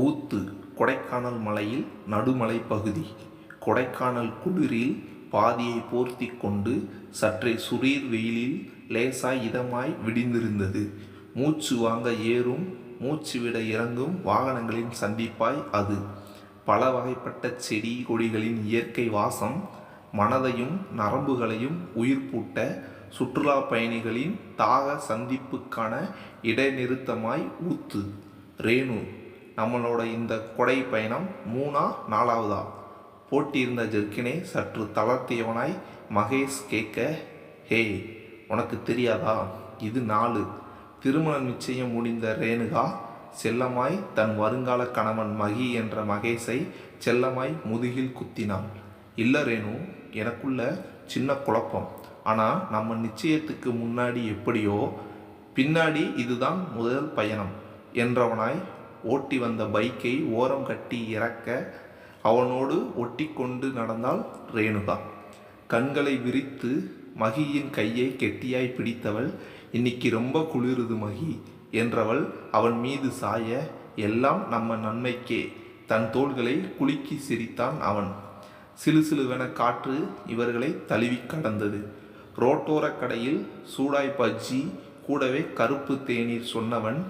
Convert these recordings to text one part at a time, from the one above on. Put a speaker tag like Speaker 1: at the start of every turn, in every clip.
Speaker 1: ஊத்து கொடைக்கானல் மலையில் நடுமலை பகுதி கொடைக்கானல் குளிரில் பாதியை போர்த்தி கொண்டு சற்றே சுரீர் வெயிலில் லேசாய் இதமாய் விடிந்திருந்தது. மூச்சு வாங்க ஏறும் மூச்சு விட இறங்கும் வாகனங்களின் சந்திப்பாய் அது. பல வகைப்பட்ட செடி கொடிகளின் இயற்கை வாசம் மனதையும் நரம்புகளையும் உயிர் பூட்ட சுற்றுலா பயணிகளின் தாக சந்திப்புக்கான இடைநிறுத்தமாய் ஊத்து. ரேணு நம்மளோட இந்த கொடை பயணம் மூணா நாலாவதா? போட்டியிருந்த ஜெர்க்கினை சற்று தளர்த்தியவனாய் மகேஷ் கேட்க ஹே உனக்கு தெரியாதா? இது நாலு. திருமணம் நிச்சயம் முடிந்த ரேணுகா செல்லமாய் தன் வருங்கால கணவன் மகி என்ற மகேஷை செல்லமாய் முதுகில் குத்தினான். இல்லை ரேணு எனக்குள்ள சின்ன குழப்பம். ஆனால் நம்ம நிச்சயத்துக்கு முன்னாடி எப்படியோ பின்னாடி இதுதான் முதல் பயணம் என்றவனாய் ஓட்டி வந்த பைக்கை ஓரம் கட்டி இறக்க அவனோடு ஒட்டி கொண்டு நடந்தாள் ரேணுகா. கண்களை விரித்து மகியின் கையை கெட்டியாய் பிடித்தவள் இன்னைக்கு ரொம்ப குளிருது மகி என்றவள் அவன் மீது சாய எல்லாம் நம்ம நன்மைக்கே தன் தோள்களை குலுக்கி சிரித்தான் அவன். சிலு சிலுவென காற்று இவர்களை தழுவி கடந்தது. ரோட்டோரக் கடையில் சூடாய் பஜ்ஜி கூடவே கருப்பு தேநீர் சொன்னவன்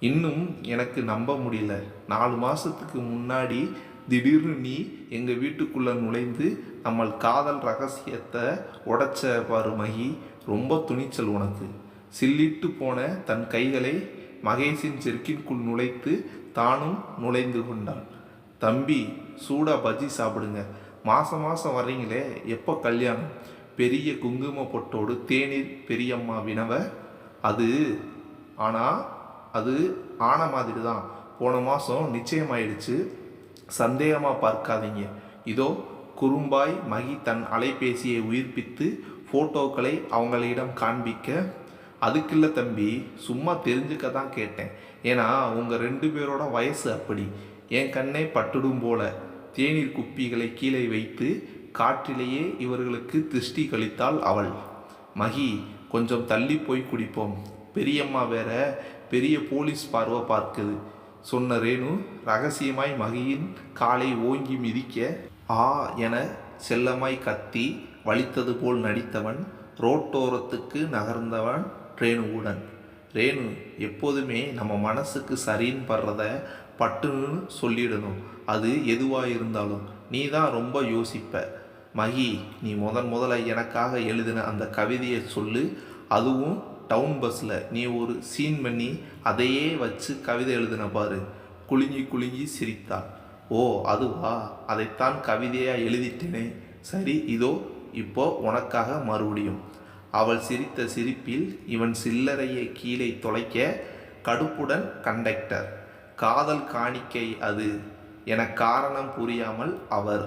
Speaker 1: இன்னும் எனக்கு நம்ப முடியல. நாலு மாதத்துக்கு முன்னாடி திடீர்னு நீ எங்கள் வீட்டுக்குள்ளே நுழைந்து நம்ம காதல் ரகசியத்தை உடைச்ச பாரு மகி ரொம்ப துணிச்சல் உனக்கு. சில்லிட்டு போன தன் கைகளை மகேஷின் செருக்கின்குள் நுழைத்து தானும் நுழைந்து கொண்டாள். தம்பி சூடாக பஜ்ஜி சாப்பிடுங்க. மாதம் மாதம் வர்றீங்களே எப்போ கல்யாணம்? பெரிய குங்கும பொட்டோடு தேநீர் பெரியம்மா வினவ? அது ஆனால் அது ஆன மாதிரி தான் போன மாதம் நிச்சயமாயிடுச்சு. சந்தேகமாக பார்க்காதீங்க. இதோ குறும்பாய் மகி தன் அலைபேசியை உயிர்ப்பித்து ஃபோட்டோக்களை அவங்களிடம் காண்பிக்க. அதுக்கில்ல தம்பி சும்மா தெரிஞ்சுக்க தான் கேட்டேன். ஏன்னா உங்கள் ரெண்டு பேரோட வயசு அப்படி. என் கண்ணை பட்டுடும் போல. தேநீர் குப்பிகளை கீழே வைத்து காற்றிலேயே இவர்களுக்கு திருஷ்டி கழித்தாள் அவள். மகி கொஞ்சம் தள்ளி போய் குடிப்போம். பெரியம்மா வேற பெரிய போலீஸ் பார்வை பார்க்குது. சொன்ன ரேணு ரகசியமாய் மகியின் காலை ஓங்கி மிதிக்க ஆ என செல்லமாய் கத்தி வலித்தது போல் நடித்தவன் ரோட்டோரத்துக்கு நகர்ந்தவன் ரேணுவுடன். ரேணு எப்போதுமே நம்ம மனசுக்கு சரின்னு படுறத பட்டுன்னு சொல்லிடணும். அது எதுவாக இருந்தாலும் நீ தான் ரொம்ப யோசிப்ப. மகி நீ முதன் முதல்ல எனக்காக எழுதின அந்த கவிதையை சொல்லு. அதுவும் டவுன் பஸ்ஸில் நீ ஒரு சீன் பண்ணி அதையே வச்சு கவிதை எழுதின பாரு. குலுங்கி குலுங்கி சிரித்தாள் ஓ அதுவா? அதைத்தான் கவிதையாக எழுதிட்டேனே. சரி இதோ இப்போ உனக்காக மறுபடியும். அவள் சிரித்த சிரிப்பில் இவன் சில்லறையை கீழே தொலைக்க கடுப்புடன் கண்டக்டர் காதல் காணிக்கை அது. என காரணம் புரியாமல் அவர்.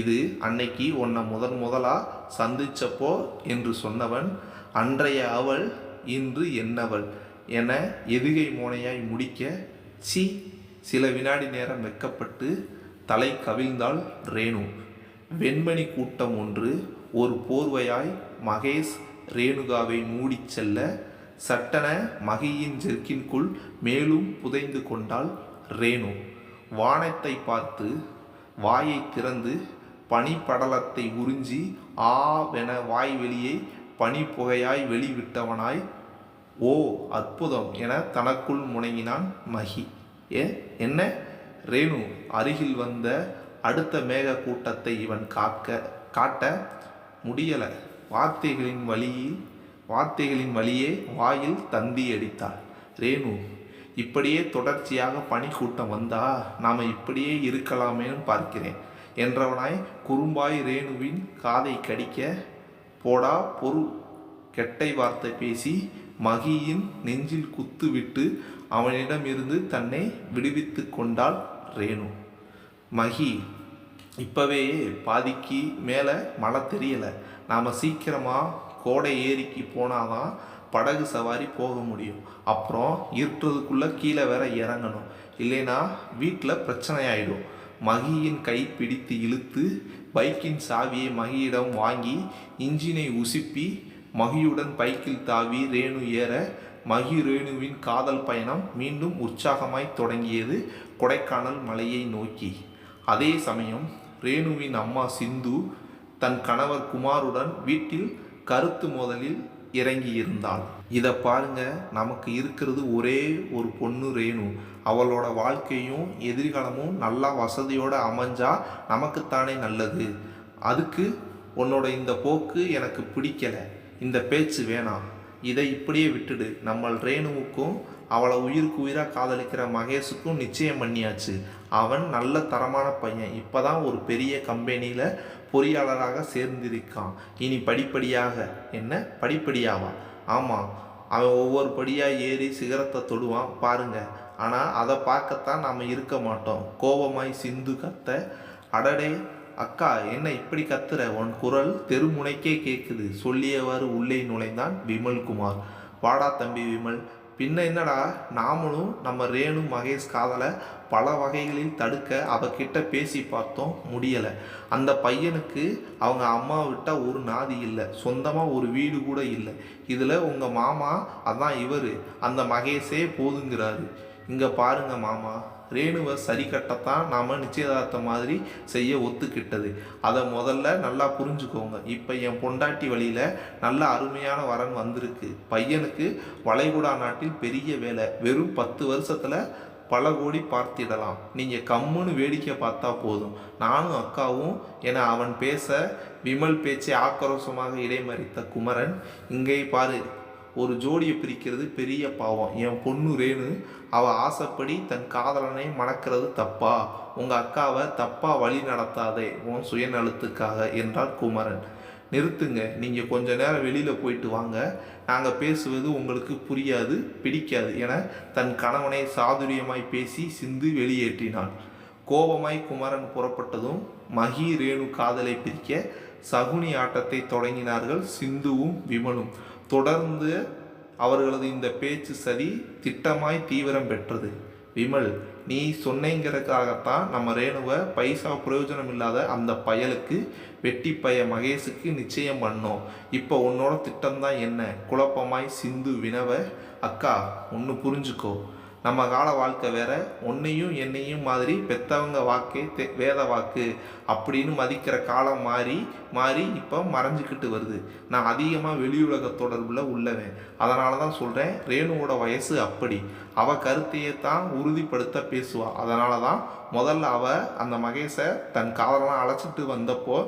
Speaker 1: இது அன்னைக்கு உன்னை முதன் முதலாக சந்திச்சப்போ என்று சொன்னவன் அன்றைய அவள் இன்று என்னவள்? என எதுகை மோனையாய் முடிக்க சி சில வினாடி நேரம் வெக்கப்பட்டு தலை கவிழ்ந்தாள் ரேணு. வெண்மணி கூட்டம் ஒன்று ஒரு போர்வையாய் மகேஷ் ரேணுகாவை மூடிச் செல்ல சட்டென மகியின் ஜெர்க்கின்குள் மேலும் புதைந்து கொண்டாள் ரேணு. வானத்தை பார்த்து வாயை திறந்து பனிப்படலத்தை உறிஞ்சி ஆவென வாய் வெளியே பனி புகையாய் வெளிவிட்டவனாய் ஓ அற்புதம் என தனக்குள் முணங்கினான் மகி. ஏ என்ன? ரேணு அருகில் வந்த அடுத்த மேக கூட்டத்தை இவன் காக்க காட்ட முடியலை. வார்த்தைகளின் வழியில் வார்த்தைகளின் வழியே வாயில் தந்தி அடித்தாள். ரேணு இப்படியே தொடர்ச்சியாக பனிக்கூட்டம் வந்தா நாம் இப்படியே இருக்கலாமேன்னு பார்க்கிறேன் என்றவனாய் குறும்பாய் ரேணுவின் காதை கடிக்க போடா பொறு கெட்டை வார்த்தை பேசி மகியின் நெஞ்சில் குத்துவிட்டு அவனிடமிருந்து தன்னை விடுவித்து கொண்டாள் ரேணு. மகி இப்போவே பாதிக்கு மேலே மழை தெரியலை. நாம் சீக்கிரமாக கோடை ஏரிக்கு போனாதான் படகு சவாரி போக முடியும். அப்புறம் இருட்டுறதுக்குள்ளே கீழே வேற இறங்கணும். இல்லைன்னா வீட்டில் பிரச்சனை ஆயிடும். மகியின் கை பிடித்து இழுத்து பைக்கின் சாவியை மகியிடம் வாங்கி இன்ஜினை உசுப்பி மகியுடன் பைக்கில் தாவி ரேணு ஏற மகி ரேணுவின் காதல் பயணம் மீண்டும் உற்சாகமாய் தொடங்கியது கொடைக்கானல் மலையை நோக்கி. அதே சமயம் ரேணுவின் அம்மா சிந்து தன் கணவர் குமாருடன் வீட்டில் கருத்து மோதலில் இறங்கி இருந்தாள் இதை பாருங்க நமக்கு இருக்கிறது ஒரே ஒரு பொண்ணு ரேணு. அவளோட வாழ்க்கையும் எதிர்காலமும் நல்லா வசதியோடு அமைஞ்சா நமக்குத்தானே நல்லது. அதுக்கு உன்னோட இந்த போக்கு எனக்கு பிடிக்கல. இந்த பேச்சு வேணாம். இதை இப்படியே விட்டுடு. நம்ம ரேணுவுக்கும் அவளை உயிருக்கு உயிராக காதலிக்கிற மகேஷுக்கும் நிச்சயம் பண்ணியாச்சு. அவன் நல்ல தரமான பையன். இப்போ தான் ஒரு பெரிய கம்பெனியில் பொறியாளராக சேர்ந்திருக்கான். இனி படிப்படியாக என்ன? படிப்படியாவா ஆமாம் அவன் ஒவ்வொரு படியாக ஏறி சிகரத்தை தொடுவான் பாருங்க. ஆனால் அதை பார்க்கத்தான் நாம் இருக்க மாட்டோம். கோபமாய் சிந்து கத்த அடடே அக்கா என்ன இப்படி கத்துற? உன் குரல் தெருமுனைக்கே கேட்குது சொல்லியவாறு உள்ளே நுழைந்தான் விமல்குமார். வாடா தம்பி விமல் பின்ன என்னடா நாமளும் நம்ம ரேணு மகேஷ் காதலை பல வகைகளில் தடுக்க அவகிட்ட பேசி பார்த்தோம் முடியலை. அந்த பையனுக்கு அவங்க அம்மா விட்டால் ஒரு நாதி இல்லை. சொந்தமாக ஒரு வீடு கூட இல்லை. இதில் உங்கள் மாமா அதான் இவர். அந்த மகேஷே போதுங்கிறாரு. இங்கே பாருங்க மாமா ரேணுவை சரி கட்டத்தான் நாம் நிச்சயதார்த்தம் மாதிரி செய்ய ஒத்துக்கிட்டது. அதை முதல்ல நல்லா புரிஞ்சுக்கோங்க. இப்போ என் பொண்டாட்டி வழியில் நல்ல அருமையான வரன் வந்திருக்கு. பையனுக்கு வளைகுடா நாட்டில் பெரிய வேலை. வெறும் பத்து வருஷத்தில் பல கோடி பார்த்திடலாம். நீங்கள் கம்முன்னு வேடிக்கை பார்த்தா போதும். நானும் அக்காவும் என அவன் பேச விமல் பேச்சை ஆக்ரோஷமாக இடைமறித்த குமரன் இங்கே பாரு ஒரு ஜோடியை பிரிக்கிறது பெரிய பாவம். என் பொண்ணு ரேணு அவள் ஆசைப்படி தன் காதலனை மணக்கிறது தப்பா? உங்கள் அக்காவை தப்பா வழி நடத்தாதே உன் சுயநலத்துக்காக என்றார் குமரன். நிறுத்துங்க நீங்கள் கொஞ்ச நேரம் வெளியில் போயிட்டு வாங்க. நாங்கள் பேசுவது உங்களுக்கு புரியாது பிடிக்காது என தன் கணவனை சாதுரியமாய் பேசி சிந்து வெளியேற்றினான் கோபமாய் குமரன் புறப்பட்டதும் மகி ரேணு காதலை பிரிக்க சகுனி ஆட்டத்தை தொடங்கினார்கள் சிந்துவும் விமலும். தொடர்ந்து அவர்களது இந்த பேச்சு சதி திட்டமாய் தீவிரம் பெற்றது. விமல் நீ சொன்னேங்கிறதுக்காகத்தான் நம்ம ரேணுவை பைசா பிரயோஜனம் இல்லாத அந்த பயலுக்கு வெட்டி பய மகேஷுக்கு நிச்சயம் பண்ணோம். இப்போ உன்னோட திட்டம்தான் என்ன? குழப்பமாய் சிந்து வினவ அக்கா ஒன்று புரிஞ்சுக்கோ. நம்ம கால வாழ்க்கை வேற உன்னையும் என்னையும் மாதிரி பெத்தவங்க வாக்கே தே வேத வாக்கு அப்படின்னு மதிக்கிற காலம் மாறி மாறி இப்போ மறைஞ்சிக்கிட்டு வருது. நான் அதிகமாக வெளியுலக தொடர்பில் உள்ளவன். அதனால தான் சொல்கிறேன் ரேணுவோட வயசு அப்படி. அவள் கருத்தையே தான் உறுதிப்படுத்த பேசுவாள் அதனால தான் முதல்ல அவள் அந்த மகேஷை தன் காதலாம் அழைச்சிட்டு வந்தப்போ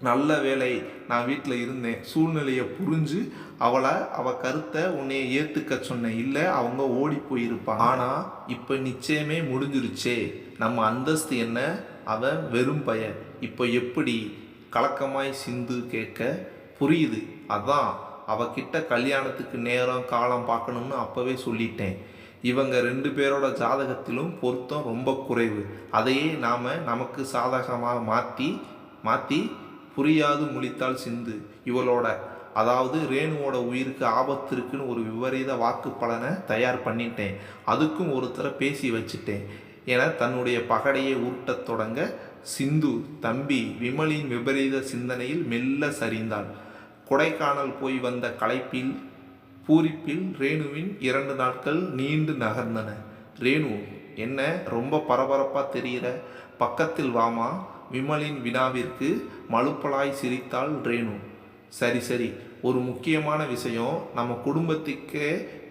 Speaker 1: நல்ல வேலை நான் வீட்டில் இருந்தேன். சூழ்நிலையை புரிஞ்சு அவளை அவ கருத்தை உன்னைய ஏற்றுக்க சொன்னேன் இல்லை அவங்க ஓடி போயிருப்பான் ஆனால் இப்போ நிச்சயமே முடிஞ்சிருச்சே. நம்ம அந்தஸ்து என்ன? அவன் வெறும் பையன். இப்போ எப்படி கலக்கமாய் சிந்து கேட்க புரியுது. அதான் அவகிட்ட கல்யாணத்துக்கு நேரம் காலம் பார்க்கணும்னு அப்போவே சொல்லிட்டேன். இவங்க ரெண்டு பேரோட ஜாதகத்திலும் பொருத்தம் ரொம்ப குறைவு. அதையே நாம் நமக்கு சாதகமாக மாற்றி மாற்றி புரியாது முழித்தால் சிந்து. இவளோட அதாவது ரேணுவோட உயிருக்கு ஆபத்து இருக்குன்னு ஒரு விபரீத வாக்கு பலனை தயார் பண்ணிட்டேன். அதுக்கும் ஒருத்தரை பேசி வச்சுட்டேன். என தன்னுடைய பகடையை ஊட்டத் தொடங்க சிந்து தம்பி விமலின் விபரீத சிந்தனையில் மெல்ல சரிந்தாள். கொடைக்கானல் போய் வந்த களைப்பில் பூரிப்பில் ரேணுவின் இரண்டு நாட்கள் நீண்டு நகர்ந்தன. ரேணு என்ன ரொம்ப பரபரப்பாக தெரிகிற பக்கத்தில் வாமா? விமலின் வினாவிற்கு மழுப்பலாய் சிரித்தாள் ரேணு. சரி சரி ஒரு முக்கியமான விஷயம். நம்ம குடும்பத்துக்கே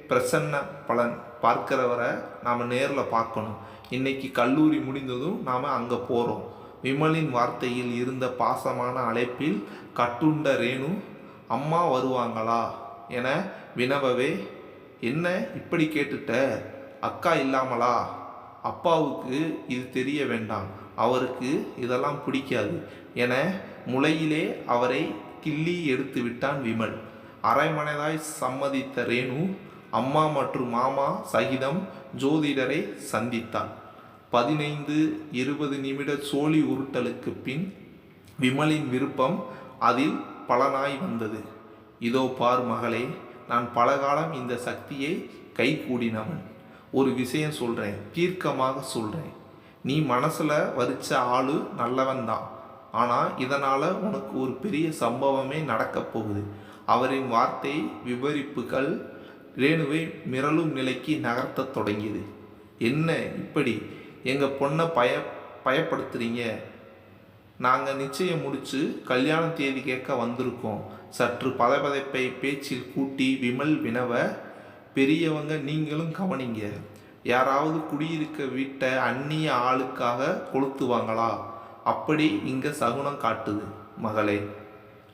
Speaker 1: பிரசன்ன பலன் பார்க்கிறவரை நாம் நேரில் பார்க்கணும். இன்னைக்கு கல்லூரி முடிந்ததும் நாம் அங்கே போகிறோம் விமலின் வார்த்தையில் இருந்த பாசமான அழைப்பில் கட்டுண்ட ரேணு அம்மா வருவாங்களா? என வினவவே என்ன இப்படி கேட்டுட்ட? அக்கா இல்லாமலா? அப்பாவுக்கு இது தெரிய வேண்டாம். அவருக்கு இதெல்லாம் பிடிக்காது. என முளையிலே அவரை கிள்ளி எடுத்து விட்டான் விமல். அரைமனதாய் சம்மதித்த ரேணு அம்மா மற்றும் மாமா சகிதம் ஜோதிடரை சந்தித்தான். பதினைந்து இருபது நிமிட சோழி உருட்டலுக்கு பின் விமலின் விருப்பம் அதில் பலனாய் வந்தது. இதோ பார் மகளே நான் பலகாலம் இந்த சக்தியை கை கூடினவன் ஒரு விஷயம் சொல்கிறேன் தீர்க்கமாக சொல்கிறேன் நீ மனசில் வரிச்ச ஆளு நல்லவன் தான் ஆனால் இதனால் உனக்கு ஒரு பெரிய சம்பவமே நடக்கப் போகுது. அவரின் வார்த்தை விவரிப்புகள் ரேணுவை மிரளும் நிலைக்கு நகர்த்தத் தொடங்கியது. என்ன இப்படி? எங்கள் பொண்ணை பய பயப்படுத்துகிறீங்க நாங்கள் நிச்சயம் முடித்து கல்யாண தேதி கேட்க வந்திருக்கோம். சற்று பதபதைப்பை பேச்சில் கூட்டி விமல் வினவ பெரியவங்க நீங்களும் கவனிங்க. யாராவது குடியிருக்க வீட்டை அந்நிய ஆளுக்காக கொளுத்துவாங்களா? அப்படி இங்கே சகுனம் காட்டுது மகளே.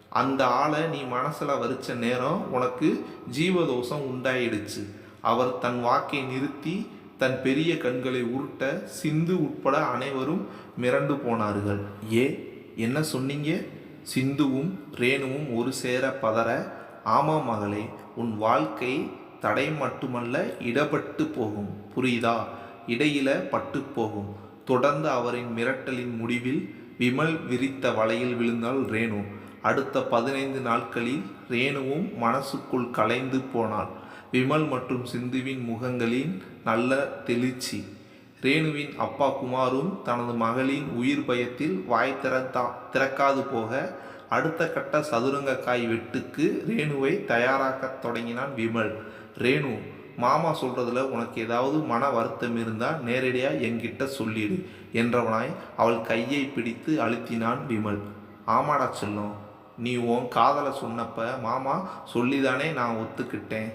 Speaker 1: அந்த ஆளை நீ மனசில் வரிச்ச நேரம் உனக்கு ஜீவதோஷம் உண்டாயிடுச்சு. அவர் தன் வாக்கை நிறுத்தி தன் பெரிய கண்களை உருட்ட சிந்து உட்பட அனைவரும் மிரண்டு போனார்கள். ஏ என்ன சொன்னீங்க? சிந்துவும் ரேணுவும் ஒரு சேர பதற ஆமாம் மகளே உன் வாழ்க்கை தடை மட்டுமல்ல இடப்பட்டு போகும். புரியுதா? இடையில பட்டு போகும். தொடர்ந்து அவரின் மிரட்டலின் முடிவில் விமல் விரித்த வலையில் விழுந்தாள் ரேணு. அடுத்த பதினைந்து நாட்களில் ரேணுவும் மனசுக்குள் கலைந்து போனாள். விமல் மற்றும் சிந்துவின் முகங்களின் நல்ல தெளிச்சி. ரேணுவின் அப்பா குமாரும் தனது மகளின் உயிர் பயத்தில் வாய் திறத்தா திறக்காது போக அடுத்த கட்ட சதுரங்கக்காய் வெட்டுக்கு ரேணுவை தயாராக்கத் தொடங்கினான் விமல். ரேணு மாமா சொல்கிறதுல உனக்கு ஏதாவது மன வருத்தம் இருந்தால் நேரடியாக என்கிட்ட சொல்லிடு என்றவனாய் அவள் கையை பிடித்து அழுத்தினான் விமல். ஆமாடா செல்லும் நீ உன் காதலை சொன்னப்ப மாமா சொல்லிதானே நான் ஒத்துக்கிட்டேன்.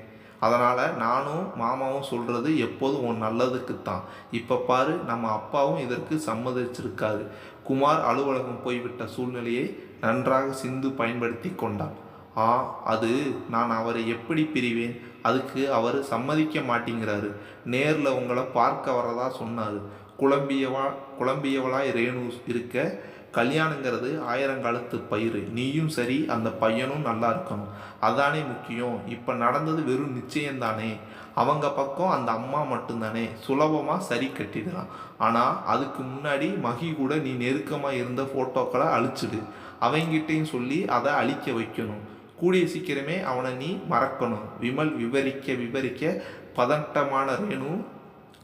Speaker 1: அதனால் நானும் மாமாவும் சொல்கிறது எப்போதும் உன் நல்லதுக்குத்தான். இப்போ பாரு நம்ம அப்பாவும் இதற்கு சம்மதிச்சிருக்காரு. குமார் அலுவலகம் போய்விட்ட சூழ்நிலையை நன்றாக சிந்து பயன்படுத்தி கொண்டான். ஆ அது நான் அவரை எப்படி பிரிவேன்? அதுக்கு அவர் சம்மதிக்க மாட்டேங்கிறாரு. நேரில் உங்களை பார்க்க வரதா சொன்னார். குழம்பியவா குழம்பியவளாய் ரேணு இருக்க கல்யாணங்கிறது ஆயிரங்காலத்து பயிர் நீயும் சரி அந்த பையனும் நல்லா இருக்கணும். அதானே முக்கியம். இப்போ நடந்தது வெறும் நிச்சயம்தானே. அவங்க பக்கம் அந்த அம்மா மட்டும்தானே. சுலபமாக சரி கட்டிடலாம். ஆனால் அதுக்கு முன்னாடி மகி கூட நீ நெருக்கமாக இருந்த ஃபோட்டோக்களை அழிச்சிடு. அவங்கிட்டையும் சொல்லி அதை அழிக்க வைக்கணும். கூடிய சீக்கிரமே அவனை நீ மறக்கணும். விமல் விவரிக்க விவரிக்க பதட்டமான ரேணு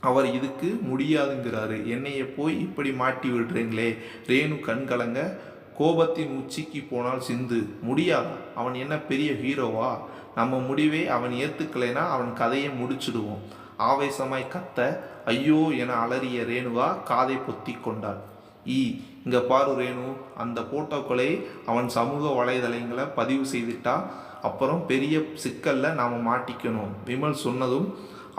Speaker 1: அவர் இதுக்கு முடியாதுங்கிறாரு. என்னைய போய் இப்படி மாட்டி விடுறீங்களே. ரேணு கண்கலங்க கோபத்தின் உச்சிக்கு போனால் சிந்து. முடியாது? அவன் என்ன பெரிய ஹீரோவா? நம்ம முடிவை அவன் ஏற்றுக்கலைன்னா அவன் கதையை முடிச்சிடுவோம். ஆவேசமாய் கத்த ஐயோ என அலறிய ரேணுவா காதை பொத்தி கொண்டாள். ஈ இங்கே பாரு ரேணு அந்த போட்டோக்களை அவன் சமூக வலைதளங்களை பதிவு செய்துட்டா அப்புறம் பெரிய சிக்கலில் நாம் மாட்டிக்கணும். விமல் சொன்னதும்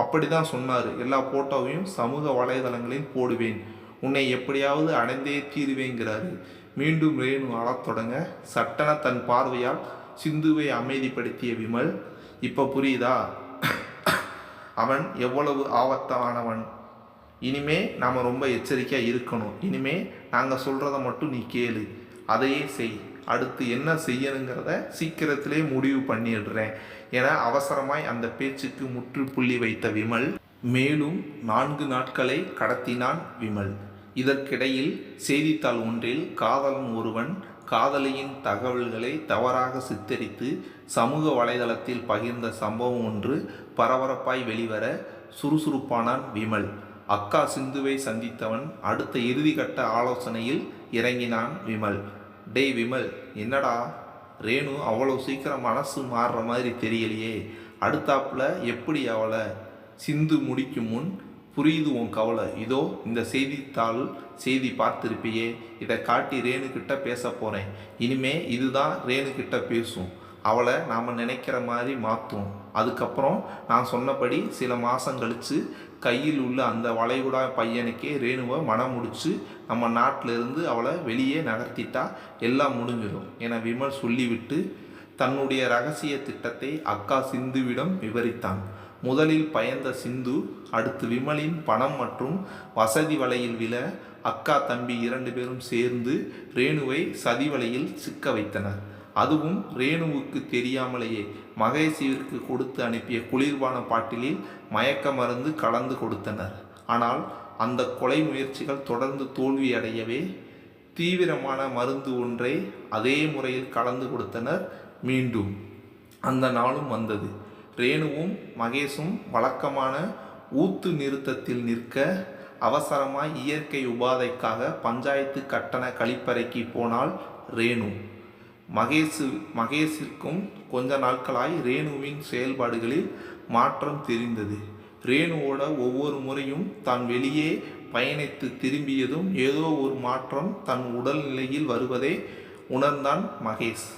Speaker 1: அப்படி தான் சொன்னார். எல்லா போட்டோவையும் சமூக வலைதளங்களில் போடுவேன். உன்னை எப்படியாவது அடைந்தே தீருவேங்கிறாரு. மீண்டும் ரேணு அழத் தொடங்க சட்டன தன் பார்வையால் சிந்துவை அமைதிப்படுத்திய விமல் இப்போ புரியுதா? அவன் எவ்வளவு ஆபத்தானவன். இனிமே நாம் ரொம்ப எச்சரிக்கையாக இருக்கணும். இனிமே நாங்கள் சொல்கிறத மட்டும் நீ கேளு. அதையே செய். அடுத்து என்ன செய்யணுங்கிறத சீக்கிரத்திலே முடிவு பண்ணிடுறேன். என அவசரமாய் அந்த பேச்சுக்கு முற்றுப்புள்ளி வைத்த விமல் மேலும் நான்கு நாட்களை கடத்தினான் விமல். இதற்கிடையில் செய்தித்தாள் ஒன்றில் காதலன் ஒருவன் காதலியின் தகவல்களை தவறாக சித்தரித்து சமூக வலைதளத்தில் பகிர்ந்த சம்பவம் ஒன்று பரபரப்பாய் வெளிவர சுறுசுறுப்பானான் விமல். அக்கா சிந்துவை சந்தித்தவன் அடுத்த இறுதிக்கட்ட ஆலோசனையில் இறங்கினான் விமல். டேய் விமல் என்னடா? ரேணு அவ்வளோ சீக்கிரம் மனசு மாறுற மாதிரி தெரியலையே. அடுத்தாப்புல எப்படி அவளை சிந்து முடிக்கும் முன் புரியுது உன் கவலை. இதோ இந்த செய்தித்தாள் செய்தி பார்த்திருப்பியே. இதை காட்டி ரேணு பேச போகிறேன் இனிமே இதுதான் ரேணு பேசும். அவளை நாம் நினைக்கிற மாதிரி மாற்றும் அதுக்கப்புறம் நான் சொன்னபடி சில மாதம் கழித்து கையில் உள்ள அந்த வளைகுடா பையனுக்கே ரேணுவை மனம் முடிச்சு நம்ம நாட்டிலிருந்து அவளை வெளியே நகர்த்திட்டா எல்லாம் முடிஞ்சிடும் என விமல் சொல்லிவிட்டு தன்னுடைய ரகசிய திட்டத்தை அக்கா சிந்துவிடம் விவரித்தான். முதலில் பயந்த சிந்து அடுத்து விமலின் பணம் மற்றும் வசதி வலையில் விழ அக்கா தம்பி இரண்டு பேரும் சேர்ந்து ரேணுவை சதி வலையில் சிக்க வைத்தனர். அதுவும் ரேணுவுக்கு தெரியாமலேயே மகேஷிற்கு கொடுத்து அனுப்பிய குளிர்பான பாட்டிலில் மயக்க மருந்து கலந்து கொடுத்தனர். ஆனால் அந்த கொலை முயற்சிகள் தொடர்ந்து தோல்வியடையவே தீவிரமான மருந்து ஒன்றை அதே முறையில் கலந்து கொடுத்தனர் மீண்டும். அந்த நாளும் வந்தது. ரேணுவும் மகேஷும் வழக்கமான ஊத்து நிறுத்தத்தில் நிற்க அவசரமாய் இயற்கை உபாதைக்காக பஞ்சாயத்து கட்டண கழிப்பறைக்கு போனால் ரேணு. மகேஷு மகேஷிற்கும் கொஞ்ச நாட்களாய் ரேணுவின் செயல்பாடுகளில் மாற்றம் தெரிந்தது. ரேணுவோட ஒவ்வொரு முறையும் தான் வெளியே பயணித்து திரும்பியதும் ஏதோ ஒரு மாற்றம் தன் உடல்நிலையில் வருவதை உணர்ந்தான் மகேஷ்.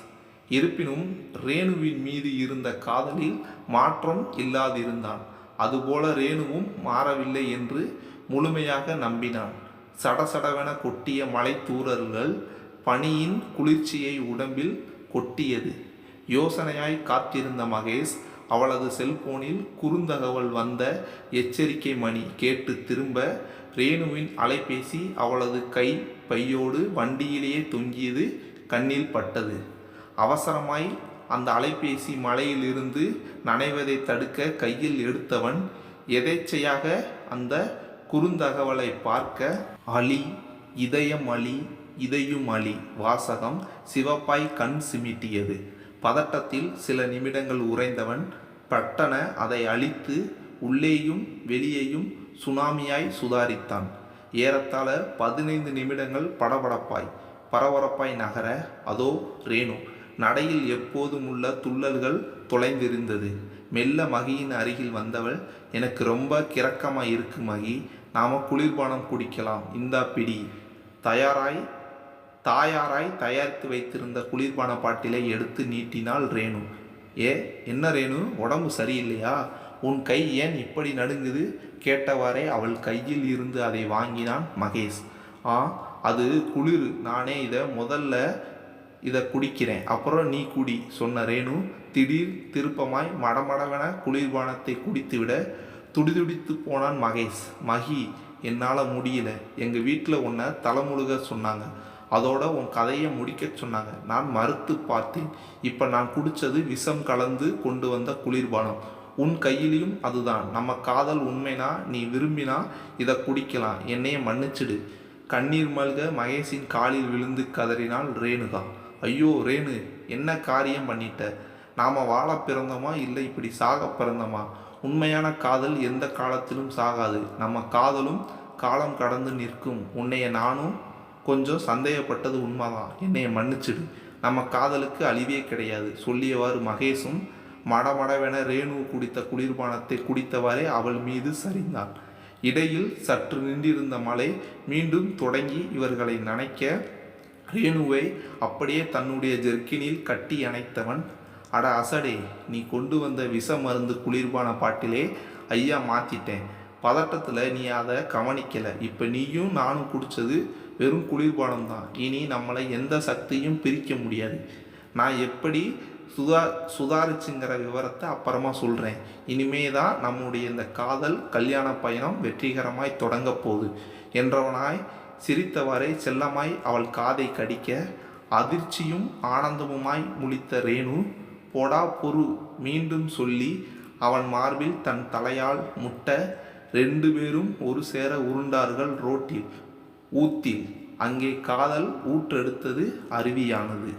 Speaker 1: இருப்பினும் ரேணுவின் மீது இருந்த காதலில் மாற்றம் இல்லாதிருந்தான். அதுபோல ரேணுவும் மாறவில்லை என்று முழுமையாக நம்பினான். சடசடவென கொட்டிய மலைத்தூரல்கள் பனியின் குளிர்ச்சியை உடம்பில் கொட்டியது. யோசனையாய் காத்திருந்த மகேஷ் அவளது செல்போனில் குறுந்தகவல் வந்த எச்சரிக்கை மணி கேட்டு திரும்ப ரேணுவின் அலைபேசி அவளது கை பையோடு வண்டியிலேயே தொங்கியது கண்ணில் பட்டது. அவசரமாய் அந்த அலைபேசி மலையிலிருந்து நனைவதை தடுக்க கையில் எடுத்தவன் எதேச்சையாக அந்த குறுந்தகவலை பார்க்க அலி இதயம் அலி இதையும் அழி வாசகம் சிவப்பாய் கண் சிமிட்டியது. பதட்டத்தில் சில நிமிடங்கள் உறைந்தவன் பட்டன அதை அழித்து உள்ளேயும் வெளியேயும் சுனாமியாய் சுதாரித்தான். ஏறத்தாழ பதினைந்து நிமிடங்கள் படபடப்பாய். பரபரப்பாய் நகர அதோ ரேணு நடையில் எப்போதும் உள்ள துள்ளல்கள் தொலைந்திருந்தது. மெல்ல மகியின் அருகில் வந்தவள் எனக்கு ரொம்ப கிறக்கமாக இருக்கு மகி நாம குளிர்பானம் குடிக்கலாம் இந்தா பிடி. தயாராய் தாயாராய் தயாரித்து வைத்திருந்த குளிர்பான பாட்டிலை எடுத்து நீட்டினாள் ரேணு. ஏ என்ன ரேணு? உடம்பு சரியில்லையா? உன் கை ஏன் இப்படி நடுங்குது? கேட்டவாறே அவள் கையில் இருந்து அதை வாங்கினான் மகேஷ். ஆ அது குளிர். நானே இதை முதல்ல இதை குடிக்கிறேன். அப்புறம் நீ குடி சொன்ன ரேணு. திடீர் திருப்பமாய் மடமடவென குளிர்பானத்தை குடித்துவிட துடிதுடித்து போனான் மகேஷ். மகி என்னால் முடியல. எங்கள் வீட்டில் உன்னை தலைமுழுக சொன்னாங்க. அதோட உன் கதையை முடிக்க சொன்னாங்க. நான் மறுத்து பார்த்தேன். இப்போ நான் குடித்தது விஷம் கலந்து கொண்டு வந்த குளிர்பானம். உன் கையிலையும் அதுதான். நம்ம காதல் உண்மைனா நீ விரும்பினா இதை குடிக்கலாம். என்னைய மன்னிச்சிடு. கண்ணீர் மல்க மகேஷின் காலில் விழுந்து கதறினாள் ரேணுகா. ஐயோ ரேணு என்ன காரியம் பண்ணிட்ட? நாம வாழ பிறந்தோமா? இல்லை இப்படி சாக பிறந்தோமா? உண்மையான காதல் எந்த காலத்திலும் சாகாது. நம்ம காதலும் காலம் கடந்து நிற்கும். உன்னைய நானும் கொஞ்சம் சந்தேகப்பட்டது உண்மைதான். என்னைய மன்னிச்சிடு. நம்ம காதலுக்கு அழிவே கிடையாது. சொல்லியவாறு மகேஷும் மடமடவென ரேணு குடித்த குளிர்பானத்தை குடித்தவாறே அவள் மீது சரிந்தான் இடையில் சற்று நின்றிருந்த மலை மீண்டும் தொடங்கி இவர்களை நனைக்க ரேணுவை அப்படியே தன்னுடைய ஜெர்க்கினில் கட்டி அணைத்தவன் அட அசடே நீ கொண்டு வந்த விஷ மருந்து குளிர்பான பாட்டிலே ஐயா மாத்திட்டேன். பதட்டத்தில் நீ அதை கவனிக்கலை. இப்போ நீயும் நானும் குடித்தது வெறும் குளிர்பானம் தான் இனி நம்மளை எந்த சக்தியும் பிரிக்க முடியாது. நான் எப்படி சுதா சுதாரிச்சுங்கிற விவரத்தை அப்புறமா சொல்கிறேன் இனிமே தான் நம்முடைய இந்த காதல் கல்யாண பயணம் வெற்றிகரமாய் தொடங்க போகுது. என்றவனாய் சிரித்தவாறே செல்லமாய் அவள் காதை கடிக்க அதிர்ச்சியும் ஆனந்தமுமாய் முழித்த ரேணு போடா பொறு மீண்டும் சொல்லி அவன் மார்பில் தன் தலையால் முட்ட ரெண்டு பேரும் ஒரு சேர உருண்டார்கள் ரோட்டில். ஊத்தில் அங்கே காதல் ஊற்றெடுத்தது அருவியானது.